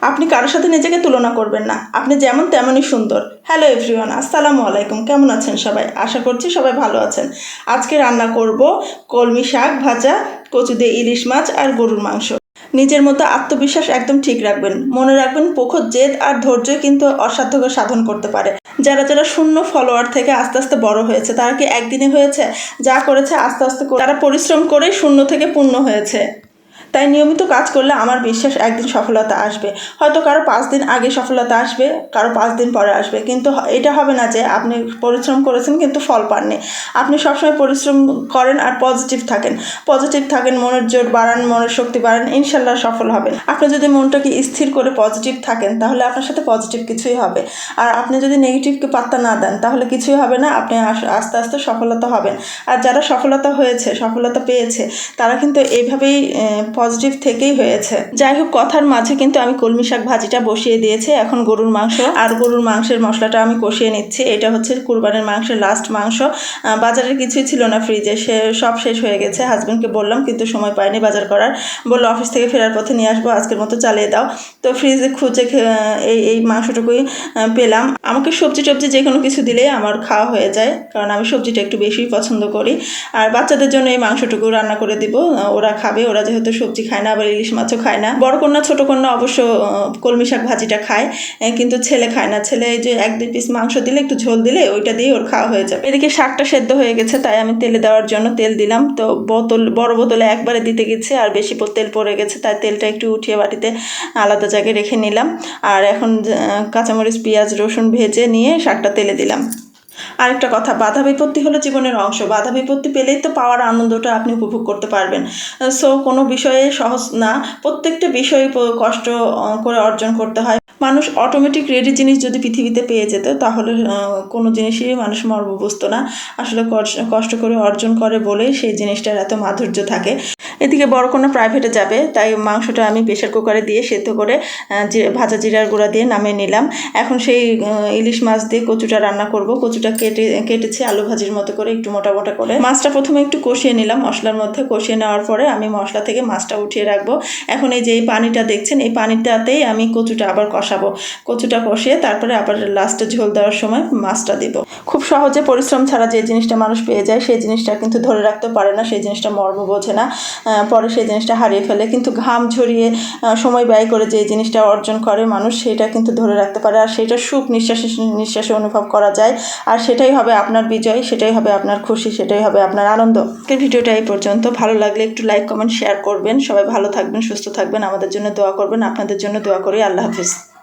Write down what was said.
আপনি কারোর সাথে নিজেকে তুলনা করবেন না। আপনি যেমন তেমনই সুন্দর। হ্যালো এভরিওয়ান আসসালামু আলাইকুম। কেমন আছেন সবাই? আশা করছি সবাই ভালো আছেন। আজকে রান্না করব কলমি শাক ভাজা, কচু দিয়ে ইলিশ মাছ আর গরুর মাংস। নিজের মতো আত্মবিশ্বাস একদম ঠিক রাখবেন। মনে রাখবেন প্রখর জেদ আর ধৈর্য কিন্তু অসাধ্যকে সাধন করতে পারে। যারা যারা শূন্য ফলোয়ার থেকে আস্তে আস্তে বড় হয়েছে, তারা কি একদিনে হয়েছে? যা করেছে আস্তে আস্তে করে- তারা পরিশ্রম করেই শূন্য থেকে পূর্ণ হয়েছে। তাই নিয়মিত কাজ করলে আমার বিশ্বাস একদিন সফলতা আসবে। হয়তো কারও পাঁচ দিন আগে সফলতা আসবে, কারও পাঁচ দিন পরে আসবে। কিন্তু এটা হবে না যে আপনি পরিশ্রম করেছেন কিন্তু ফল পাননি। আপনি সবসময় পরিশ্রম করেন আর পজিটিভ থাকেন। পজিটিভ থাকেন, মনের জোর বাড়ান, মনের শক্তি বাড়ান, ইনশাল্লাহ সফল হবেন। আপনি যদি মনটাকে স্থির করে পজিটিভ থাকেন, তাহলে আপনার সাথে পজিটিভ কিছুই হবে। আর আপনি যদি নেগেটিভকে পাত্তা না দেন, তাহলে কিছুই হবে না। আপনি আস- আস্তে আস্তে সফলতা হবেন। আর যারা সফলতা হয়েছে, সফলতা পেয়েছে, তারা কিন্তু এইভাবেই পজিটিভ থেকেই হয়েছে। যাই হোক কথার মাঝে কিন্তু আমি কলমি শাক ভাজিটা বসিয়ে দিয়েছি। এখন গরুর মাংস আর গরুর মাংসের মশলাটা আমি কষিয়ে নিচ্ছি। এটা হচ্ছে কুরবানির মাংসের লাস্ট মাংস। বাজারের কিছুই ছিল না ফ্রিজে সে সব শেষ হয়ে গেছে। হাজব্যান্ডকে বললাম, কিন্তু সময় পাইনি বাজার করার। বলল অফিস থেকে ফেরার পথে নিয়ে আসব। আজকের মতো চালিয়ে দাও। তো ফ্রিজে খুঁজে এই এই মাংসটুকুই পেলাম। আমাকে সবজি টবজি যে কোনো কিছু দিলেই আমার খাওয়া হয়ে যায়। কারণ আমি সবজিটা একটু বেশি পছন্দ করি। আর বাচ্চাদের জন্য এই মাংসটুকু রান্না করে দিব। ওরা খাবে। ওরা যেহেতু সবজি খায় না, আবার ইলিশ মাছও খায় না। বড় কন্যা, ছোট কন্যা অবশ্য কলমি শাক ভাজিটা খায় কিন্তু ছেলে খায় না। ছেলে যে এক দুই পিস মাংস দিলে, একটু ঝোল দিলে, ওইটা দিয়ে ওর খাওয়া হয়ে যাবে। এদিকে শাকটা সেদ্ধ হয়ে গেছে, তাই আমি তেলে দেওয়ার জন্য তেল দিলাম। তো বোতল, বড় বোতলে একবারে দিতে গেছে, আর বেশি তেল পড়ে গেছে, তাই তেলটা একটু উঠিয়ে বাটিতে আলাদা জায়গায় রেখে নিলাম। আর এখন কাঁচামরিচ, পেঁয়াজ, রসুন ভেজে নিয়ে শাকটা তেলে দিলাম। আরেকটা কথা, বাধা বিপত্তি হলো জীবনের অংশ। বাধা বিপত্তি পেলেই তো পাওয়ার আনন্দটা আপনি উপভোগ করতে পারবেন। সো, কোনো বিষয়ে সহজ না। প্রত্যেকটা বিষয়ে কষ্ট করে অর্জন করতে হয়। মানুষ অটোমেটিক রেডি জিনিস যদি পৃথিবীতে পেয়ে যেত, তাহলে কোনো জিনিসই মানুষ মর্ম বুঝতো না। আসলে কষ্ট করে অর্জন করে বলেই সেই জিনিসটার এত মাধুর্য থাকে। এদিকে বড় কোনো প্রাইভেটে যাবে, তাই মাংসটা আমি প্রেশার কুকারে দিয়ে সেদ্ধ করে ভাজা জিরার গুঁড়া দিয়ে নামিয়ে নিলাম। এখন সেই ইলিশ মাছ দিয়ে কচুটা রান্না করব। কচুটা কেটে, কেটেছি আলু ভাজির মতো করে, একটু মোটা মোটা করে। মাছটা প্রথমে একটু কষিয়ে নিলাম মশলার মধ্যে। কষিয়ে নেওয়ার পরে আমি মশলা থেকে মাছটা উঠিয়ে রাখব। এখন এই যে, এই পানিটা দেখছেন, এই পানিটাতেই আমি কচুটা আবার কষাবো। কচুটা কষিয়ে তারপরে আবার লাস্টে ঝোল দেওয়ার সময় মাছটা দিব। খুব সহজে পরিশ্রম ছাড়া যে জিনিসটা মানুষ পেয়ে যায়, সেই জিনিসটা কিন্তু ধরে রাখতে পারে না, সেই জিনিসটা মর্ম বোঝে না। পরে সেই জিনিসটা হারিয়ে ফেলে। কিন্তু ঘাম ঝরিয়ে সময় ব্যয় করে যে জিনিসটা অর্জন করে মানুষ, সেটা কিন্তু ধরে রাখতে পারে। আর সেটা সুখ নিঃশ্বাসে নিঃশ্বাসে অনুভব করা যায়। আর সেটাই হবে আপনার বিজয়, সেটাই হবে আপনার খুশি, সেটাই হবে আপনার আনন্দ। ভিডিওটা এই পর্যন্ত। ভালো লাগলে একটু লাইক কমেন্ট শেয়ার করবেন। সবাই ভালো থাকবেন, সুস্থ থাকবেন। আমাদের জন্য দোয়া করবেন। আপনাদের জন্য দোয়া করি। আল্লাহ হাফিজ।